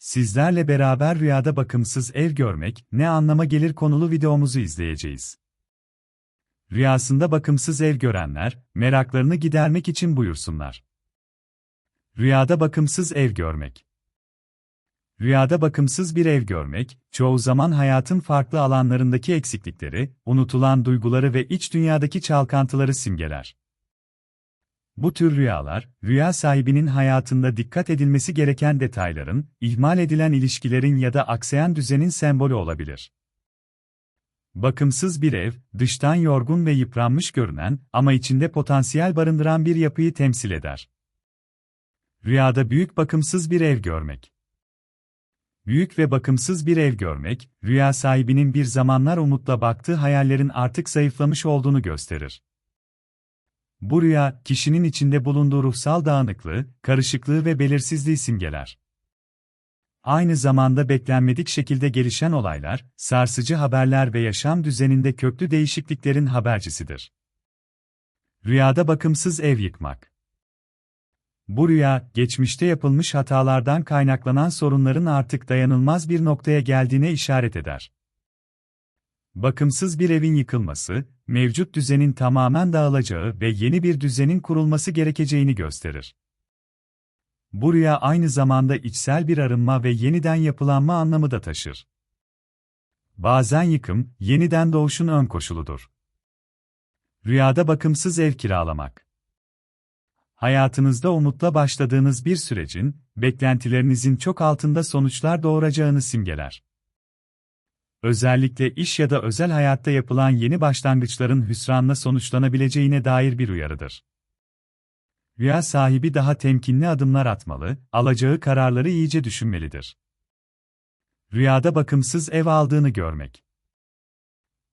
Sizlerle beraber rüyada bakımsız ev görmek ne anlama gelir konulu videomuzu izleyeceğiz. Rüyasında bakımsız ev görenler, meraklarını gidermek için buyursunlar. Rüyada bakımsız ev görmek. Rüyada bakımsız bir ev görmek, çoğu zaman hayatın farklı alanlarındaki eksiklikleri, unutulan duyguları ve iç dünyadaki çalkantıları simgeler. Bu tür rüyalar, rüya sahibinin hayatında dikkat edilmesi gereken detayların, ihmal edilen ilişkilerin ya da aksayan düzenin sembolü olabilir. Bakımsız bir ev, dıştan yorgun ve yıpranmış görünen ama içinde potansiyel barındıran bir yapıyı temsil eder. Rüyada büyük bakımsız bir ev görmek. Büyük ve bakımsız bir ev görmek, rüya sahibinin bir zamanlar umutla baktığı hayallerin artık zayıflamış olduğunu gösterir. Bu rüya, kişinin içinde bulunduğu ruhsal dağınıklığı, karışıklığı ve belirsizliği simgeler. Aynı zamanda beklenmedik şekilde gelişen olaylar, sarsıcı haberler ve yaşam düzeninde köklü değişikliklerin habercisidir. Rüyada bakımsız ev yıkmak. Bu rüya, geçmişte yapılmış hatalardan kaynaklanan sorunların artık dayanılmaz bir noktaya geldiğine işaret eder. Bakımsız bir evin yıkılması, mevcut düzenin tamamen dağılacağı ve yeni bir düzenin kurulması gerekeceğini gösterir. Bu rüya aynı zamanda içsel bir arınma ve yeniden yapılanma anlamı da taşır. Bazen yıkım, yeniden doğuşun ön koşuludur. Rüyada bakımsız ev kiralamak. Hayatınızda umutla başladığınız bir sürecin, beklentilerinizin çok altında sonuçlar doğuracağını simgeler. Özellikle iş ya da özel hayatta yapılan yeni başlangıçların hüsranla sonuçlanabileceğine dair bir uyarıdır. Rüya sahibi daha temkinli adımlar atmalı, alacağı kararları iyice düşünmelidir. Rüyada bakımsız ev aldığını görmek.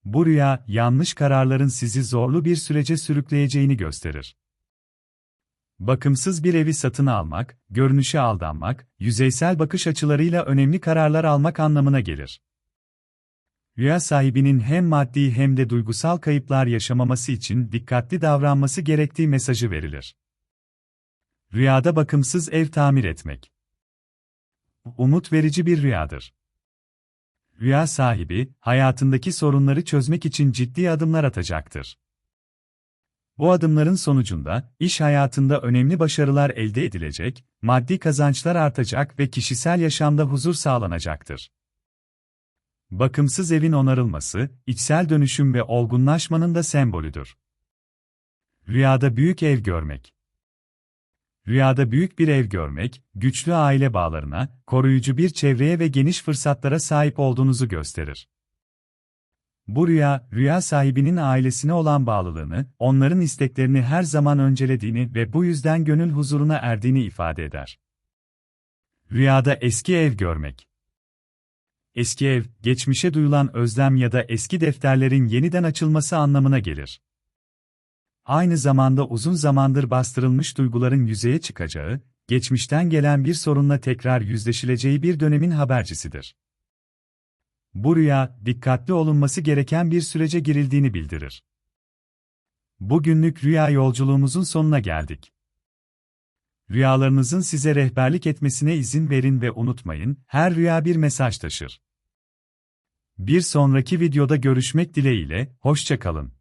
Bu rüya, yanlış kararların sizi zorlu bir sürece sürükleyeceğini gösterir. Bakımsız bir evi satın almak, görünüşe aldanmak, yüzeysel bakış açılarıyla önemli kararlar almak anlamına gelir. Rüya sahibinin hem maddi hem de duygusal kayıplar yaşamaması için dikkatli davranması gerektiği mesajı verilir. Rüyada bakımsız ev tamir etmek. Umut verici bir rüyadır. Rüya sahibi, hayatındaki sorunları çözmek için ciddi adımlar atacaktır. Bu adımların sonucunda, iş hayatında önemli başarılar elde edilecek, maddi kazançlar artacak ve kişisel yaşamda huzur sağlanacaktır. Bakımsız evin onarılması, içsel dönüşüm ve olgunlaşmanın da sembolüdür. Rüyada büyük ev görmek. Rüyada büyük bir ev görmek, güçlü aile bağlarına, koruyucu bir çevreye ve geniş fırsatlara sahip olduğunuzu gösterir. Bu rüya, rüya sahibinin ailesine olan bağlılığını, onların isteklerini her zaman öncelediğini ve bu yüzden gönül huzuruna erdiğini ifade eder. Rüyada eski ev görmek. Eski ev, geçmişe duyulan özlem ya da eski defterlerin yeniden açılması anlamına gelir. Aynı zamanda uzun zamandır bastırılmış duyguların yüzeye çıkacağı, geçmişten gelen bir sorunla tekrar yüzleşileceği bir dönemin habercisidir. Bu rüya, dikkatli olunması gereken bir sürece girildiğini bildirir. Bugünlük rüya yolculuğumuzun sonuna geldik. Rüyalarınızın size rehberlik etmesine izin verin ve unutmayın, her rüya bir mesaj taşır. Bir sonraki videoda görüşmek dileğiyle, hoşça kalın.